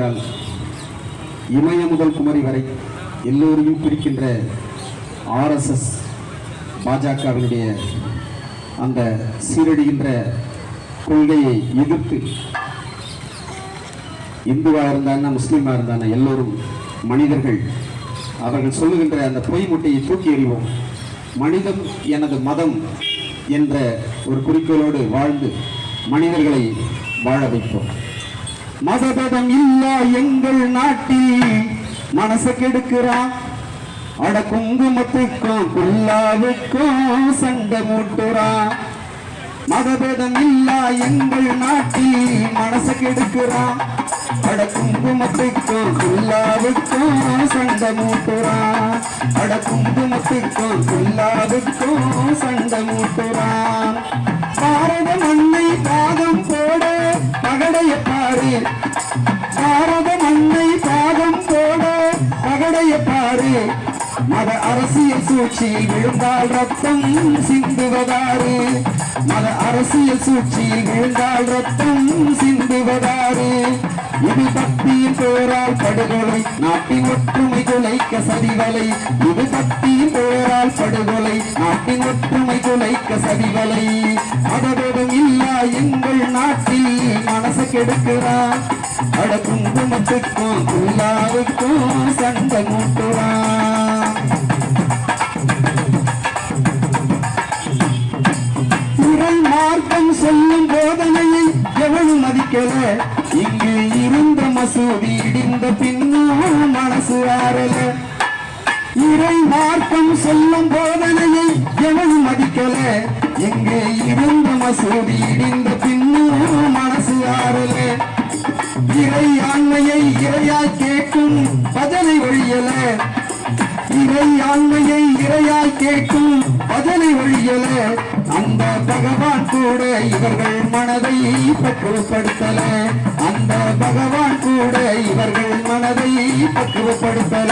பெயரால் இமய முதல் குமரி வரை எல்லோரையும் பிரிக்கின்ற ஆர்எஸ்எஸ் பாஜகவினுடைய அந்த சீரடிகின்ற கொள்கையை எதிர்த்து இந்துவாக இருந்தானா முஸ்லீமாக இருந்தானா எல்லோரும் மனிதர்கள் அவர்கள் சொல்லுகின்ற அந்த பொய் முட்டையை தூக்கி எறிவோம். மனிதம் எனது மதம் என்ற ஒரு குறிக்கோளோடு வாழ்ந்து மனிதர்களை வாழ வைப்போம். மதபதம் இல்லா எங்கள் நாட்டில். மனசை கெடுக்கிறான் அட குங்குமத்துக்கும் புல்லாவுக்கும் சண்டை மூட்டுறான் மதபேதம் இல்லா எங்கள் நாட்டில். மனசை கெடுக்கிறான் அட குங்குமத்துக்கும் புல்லாவுக்கும் சண்டை மூட்டுறான் அட குங்குமத்துக்கும் புல்லாவுக்கும் சண்டை அரசியல் சூழ்ச்சியில் விழுந்தால் ரத்தம் சிந்துவதாறு. மத அரசியல் சூழ்ச்சியில் விழுந்தால் ரத்தம் சிந்துவதாறு. இது பக்தியின் பேரால் படுகொலை நாட்டின் ஒற்றுமை குலைக்க சதிவலை. இது பக்தியின் பேரால் படுகொலை நாட்டின் ஒற்றுமை குலைக்க சதிவலை. மதபேதம் இல்லா எங்கள் நாட்டில் மனசு கெடுக்கிறான் அட குங்குமத்துக்கும் குல்லாவுக்கும் சண்டமும் எவனும் இங்கு இருந்த மசூதி இடிந்த பின்னும் மனசு ஆறல. இறை மார்க்கம் சொல்லும் போதனையை எவனும் மதிக்கல. எங்கே இருந்த மசூதி இடிந்த பின்னும் மனசு ஆறல. இறை ஆண்மையை இறையாய் கேட்கும் பஜனை ஒழியல. இறை ஆண்மையை இறையாய் கேட்கும் பஜனை ஒழியல. அந்த பகவான் கூட இவர்கள் மனதை பக்குவப்படுத்தல. அந்த பகவான் கூட இவர்கள் மனதை பக்குவப்படுத்தல.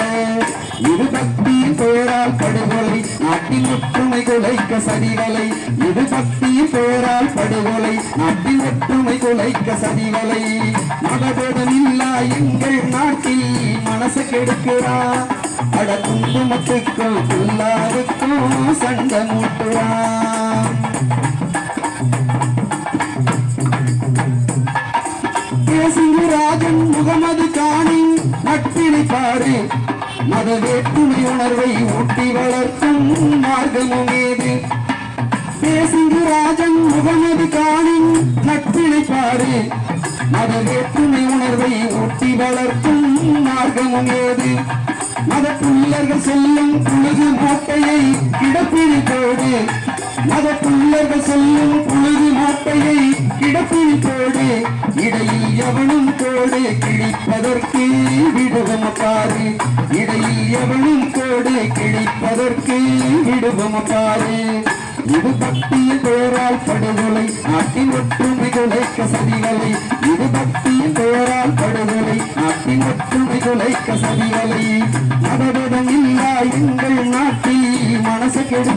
இது பக்தியின் பெயரால் படுகொலை நாட்டின் ஒற்றுமை குலைக்க சரிவலை இது பக்தியின் பெயரால் படுகொலை நாட்டின் ஒற்றுமை குலைக்க சரிவலை மதபேதம் இல்லா எங்கள் நாட்டில் மனசு கெடுக்கிறா. அட குங்குமத்துக்கும் எல்லாருக்கும் சண்டை மூட்டுறா ராஜன் முகமது காணி நட்பினை பாரு மத வேற்றுமை உணர்வை ஊட்டி வளர்க்கும் மார்க்கமும் ஏது பேசுங்க ராஜன் முகமது காணி நட்பினை பாரு மத வேற்றுமை உணர்வை. ஊட்டி வளர்க்கும் மார்க்கமும் ஏது மத புள்ளர்கள் செல்லும் புழுது மூட்டையை கிடப்பிடி போடு. மத புள்ளர்கள் செல்லும் புழுது மூட்டையை கிடப்பிடி போடு. இடையில் எவனும் கோடு கிழிப்பதற்கு விடுவோம் பாரு. இடையில் எவனும் கோடு கிழிப்பதற்கு விடுவோம் பாரு. இது பக்தியின் பெயரால் படுகொலை நாட்டின் ஒற்றுமை குலைக்க சதிகளை. இது பக்தியின் பெயரால் படுகொலை நாட்டின் ஒற்றுமை குலைக்க சதிகளை.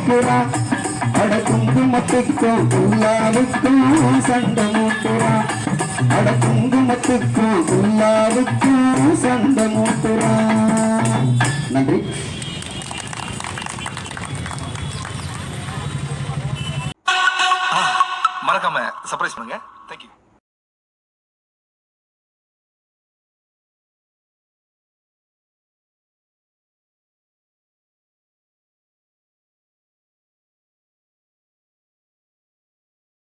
மனசு அட குங்குமத்துக்கும் உள்ளாவுக்கும் சண்டை மூட்டுறா. அட குங்குமத்துக்கும் உள்ளாவுக்கும் சண்டை மூட்டுறா. நன்றி. மறக்காம சர்ப்ரைஸ் பண்ணுங்க. தேங்க்யூ